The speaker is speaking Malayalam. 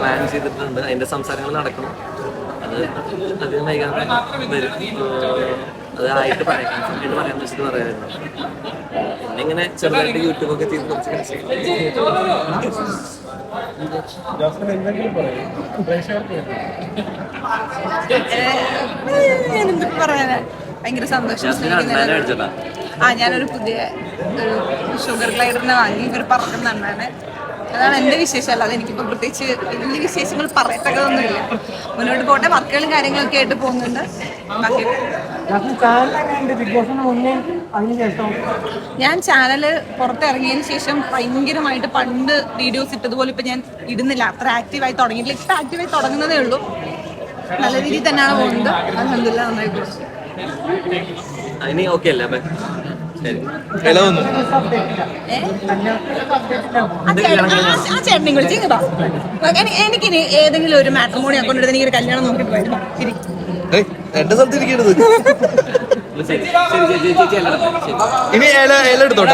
പ്ലാൻ ചെയ്തിട്ടുണ്ട്. അതിന്റെ സംസാരങ്ങൾ നടക്കണം. അത് അധികം വൈകാതെ വരും. അതായിട്ട് അത് ആയിട്ട് പറയാം. പറയാൻ വെച്ചിട്ട് പറയാമായിരുന്നു പിന്നെ ഇങ്ങനെ ചെറുതായിട്ട് യൂട്യൂബ് ഒക്കെ ചെയ്ത് കുറച്ച് എന്തൊക്കെ പറയാനാ? ഭയങ്കര സന്തോഷം ആ ഞാനൊരു പുതിയ ഒരു ഷുഗർ ഗ്ലൈഡറിനെ വാങ്ങി. ഇവർ പറക്കുന്ന അണ്ണാണ് അതാണ് എന്റെ വിശേഷം അല്ലാതെ എനിക്കിപ്പോൾ പ്രത്യേകിച്ച് വലിയ വിശേഷങ്ങൾ പറയത്തക്കതൊന്നുമില്ല. മുന്നോട്ട് പോട്ടെ വർക്കുകളും കാര്യങ്ങളൊക്കെ ആയിട്ട് പോകുന്നുണ്ട്. ഞാൻ ചാനൽ പുറത്തിറങ്ങിയതിന് ശേഷം ഭയങ്കരമായിട്ട് പണ്ട് വീഡിയോസ് ഇട്ടതുപോലെ ഇപ്പം ഞാൻ ഇടുന്നില്ല. അത്ര ആക്റ്റീവായി തുടങ്ങിയില്ല ഇപ്പം ആക്റ്റീവായി തുടങ്ങുന്നതേ ഉള്ളൂ. നല്ല രീതിയിൽ തന്നെയാണ് പോകുന്നത്. അലഹമില്ല നന്നായിട്ട് ഇനി അല്ലേ ചേട്ടനെയും വിളിച്ച് ഇങ്ങ് വാ. എനി- എനിക്കിനി ഏതെങ്കിലും ഒരു മാട്രിമോണി അക്കൗണ്ട് എടുത്ത് എനിക്ക് കല്യാണം നോക്കിട്ട് പോയിരുന്നു എന്റെ സ്ഥലത്ത് ഇരിക്കരുത് ഇനി ഇല ഇല എടുത്തോട്ടെ